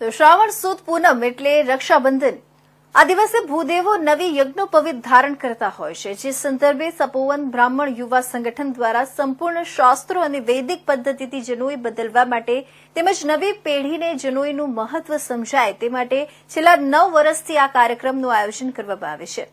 તો શ્રાવણ સુદ પૂનમ એટલે રક્ષાબંધન. આ દિવસે ભૂદેવો નવી યજ્ઞોપવિત ધારણ કરતા હોય છે, જે સંદર્ભે સપોવન બ્રાહ્મણ યુવા સંગઠન દ્વારા સંપૂર્ણ શાસ્ત્રો અને વૈદિક પદ્ધતિથી જનોઈ બદલવા માટે તેમજ નવી પેઢીને જનોઈનું મહત્વ સમજાય તે માટે છેલ્લા નવ વર્ષથી આ કાર્યક્રમનું આયોજન કરવામાં આવે છે.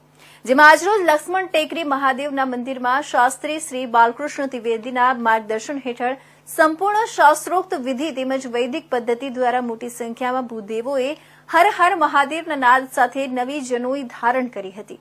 જેમાં આજરોજ લક્ષ્મણ ટેકરી મહાદેવના મંદિરમાં શાસ્ત્રી શ્રી બાલકૃષ્ણ ત્રિવેદીના માર્ગદર્શન હેઠળ સંપૂર્ણ શાસ્ત્રોક્ત વિધિ તેમજ વૈદિક પદ્ધતિ દ્વારા મોટી સંખ્યામાં ભૂદેવોએ હર હર મહાદેવના નાદ સાથે નવી જનોઈ ધારણ કરી હતી.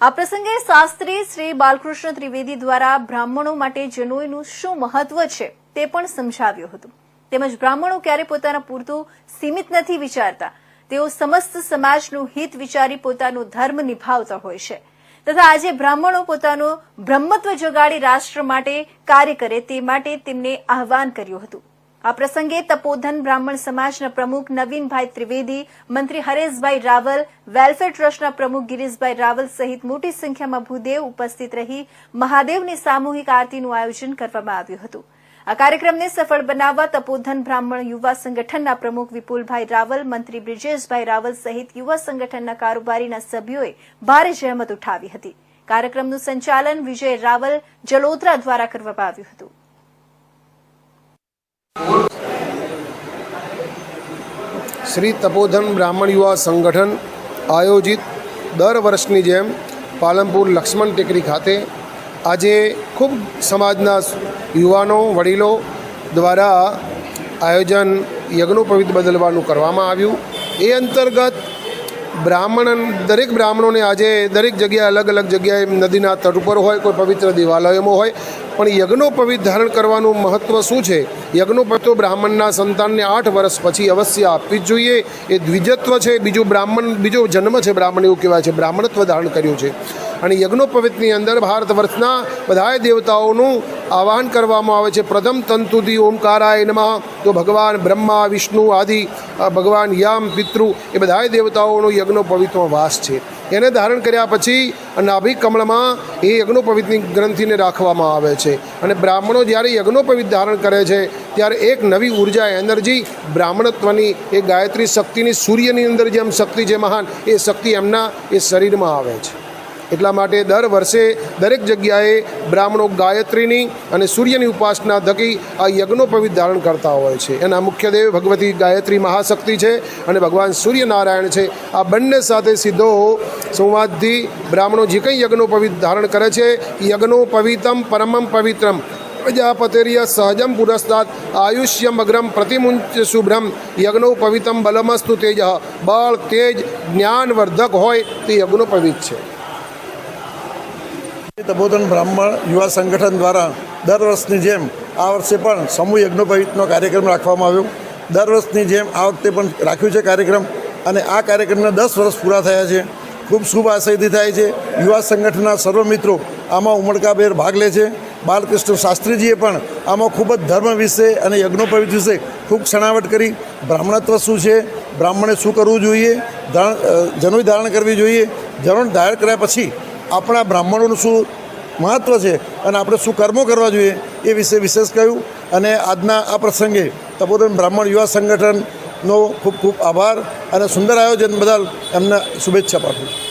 આ પ્રસંગે શાસ્ત્રી શ્રી બાલકૃષ્ણ ત્રિવેદી દ્વારા બ્રાહ્મણો માટે જનોઈનું શું મહત્વ છે તે પણ સમજાવ્યું હતું. તેમજ બ્રાહ્મણો ક્યારે પોતાના પૂરતું સીમિત નથી વિચારતા, તેઓ સમસ્ત સમાજનું હિત વિચારી પોતાનો ધર્મ નિભાવતા હોય છે. તથા આજે બ્રાહ્મણો પોતાનું બ્રહ્મત્વ જગાડી રાષ્ટ્ર માટે કાર્ય કરે તે માટે તેમને આહવાન કર્યું હતું. આ પ્રસંગે તપોધન બ્રાહ્મણ સમાજના પ્રમુખ નવીનભાઈ ત્રિવેદી, મંત્રી હરેશભાઈ રાવલ, વેલફેર ટ્રસ્ટના પ્રમુખ ગિરીશભાઈ રાવલ સહિત મોટી સંખ્યામાં ભૂદેવ ઉપસ્થિત રહી મહાદેવની સામૂહિક આરતીનું આયોજન કરવામાં આવ્યું હતું. આ કાર્યક્રમને સફળ બનાવવા તપોધન બ્રાહ્મણ યુવા સંગઠનના પ્રમુખ વિપુલભાઈ રાવલ, મંત્રી બ્રિજેશભાઈ રાવલ સહિત યુવા સંગઠનના કારોબારીના સભ્યોએ ભારે જહેમત ઉઠાવી હતી. કાર્યક્રમનું સંચાલન વિજય રાવલ જલોદરા દ્વારા કરવામાં આવ્યું હતું. શ્રી તપોધન બ્રાહ્મણ યુવા સંગઠન આયોજિત દર વર્ષની જેમ પાલનપુર લક્ષ્મણ ટેકરી ખાતે આજે ખૂબ સમાજના યુવાનો, વડીલો દ્વારા આયોજન યજ્ઞોપવિત બદલવાનું કરવામાં આવ્યું. એ અંતર્ગત બ્રાહ્મણ દરેક બ્રાહ્મણોને આજે દરેક જગ્યાએ અલગ અલગ જગ્યાએ નદીના તટ ઉપર હોય, કોઈ પવિત્ર દેવાલયોમાં હોય, પણ યજ્ઞોપવિત ધારણ કરવાનું મહત્ત્વ શું છે? યજ્ઞોપવિત બ્રાહ્મણના સંતાનને આઠ વર્ષ પછી અવશ્ય આપવી જ જોઈએ. એ દ્વિજત્વ છે, બીજું બ્રાહ્મણ, બીજો જન્મ છે બ્રાહ્મણ, એવું કહેવાય છે. બ્રાહ્મણત્વ ધારણ કર્યું છે. અને યજ્ઞોપવિતની અંદર ભારત વર્ષના બધાય દેવતાઓનું આવાહન કરવામાં આવે છે. પ્રથમ તંતુથી ઓમકારાય નમઃ. તો ભગવાન બ્રહ્મા, વિષ્ણુ આદિ ભગવાન યમ, પિતૃ એ બધાય દેવતાઓનો યજ્ઞોપવિતનો વાસ છે. એને ધારણ કર્યા પછી નાભિકમળમાં એ યજ્ઞોપવિતની ગ્રંથિને રાખવામાં આવે છે. અને બ્રાહ્મણો જ્યારે યજ્ઞોપવિત ધારણ કરે છે, ત્યારે એક નવી ઊર્જા, એનર્જી, બ્રાહ્મણત્વની, એ ગાયત્રી શક્તિની સૂર્યની અંદર જેમ શક્તિ છે મહાન, એ શક્તિ એમના, એ શરીરમાં આવે છે. એટલા માટે દર વર્ષે દરેક જગ્યાએ બ્રાહ્મણો ગાયત્રીની અને સૂર્યની ઉપાસના થકી આ યજ્ઞોપવિત ધારણ કરતા હોય છે. એના મુખ્ય દેવ ભગવતી ગાયત્રી મહાશક્તિ છે અને ભગવાન સૂર્યનારાયણ છે. આ બંને સાથે સીધો સંવાદથી બ્રાહ્મણો જે કંઈ યજ્ઞોપવિત ધારણ કરે છે? યજ્ઞોપવિતમ પરમમ પવિત્રમ. પ્રજાપતિર્ય સહજમ પુરસ્તાત આયુષ્યમ અગ્રમ પ્રતિમુંચ શુભ્રમ યજ્ઞોપવિતમ બલમસ્તુ તેજ. બળ તેજ જ્ઞાનવર્ધક હોય તે યજ્ઞોપવિત છે. તપોધન બ્રાહ્મણ યુવા સંગઠન દ્વારા દર વર્ષની જેમ આ વર્ષે પણ સમૂહ યજ્ઞોપવિતનો કાર્યક્રમ રાખવામાં આવ્યો. દર વર્ષની જેમ આ વખતે પણ રાખ્યું છે કાર્યક્રમ અને આ કાર્યક્રમના દસ વર્ષ પૂરા થયા છે. ખૂબ શુભ આશયથી થાય છે. યુવા સંગઠનના સર્વ મિત્રો આમાં ઉમળકાભેર ભાગ લે છે. બાલકૃષ્ણ શાસ્ત્રીજીએ પણ આમાં ખૂબ જ ધર્મ વિશે અને યજ્ઞોપવિત વિશે ખૂબ છણાવટ કરી. બ્રાહ્મણત્વ શું છે? બ્રાહ્મણે શું કરવું જોઈએ? જનોઈ ધારણ કરવી જોઈએ. જનોઈ ધારણ કર્યા પછી આપણા બ્રાહ્મણોનું શું મહત્ત્વ છે અને આપણે શું કર્મો કરવા જોઈએ એ વિશે વિશેષ કહ્યું. અને આજના આ પ્રસંગે તપોદન બ્રાહ્મણ યુવા સંગઠનનો ખૂબ ખૂબ આભાર અને સુંદર આયોજન બદલ એમને શુભેચ્છા પાઠવું.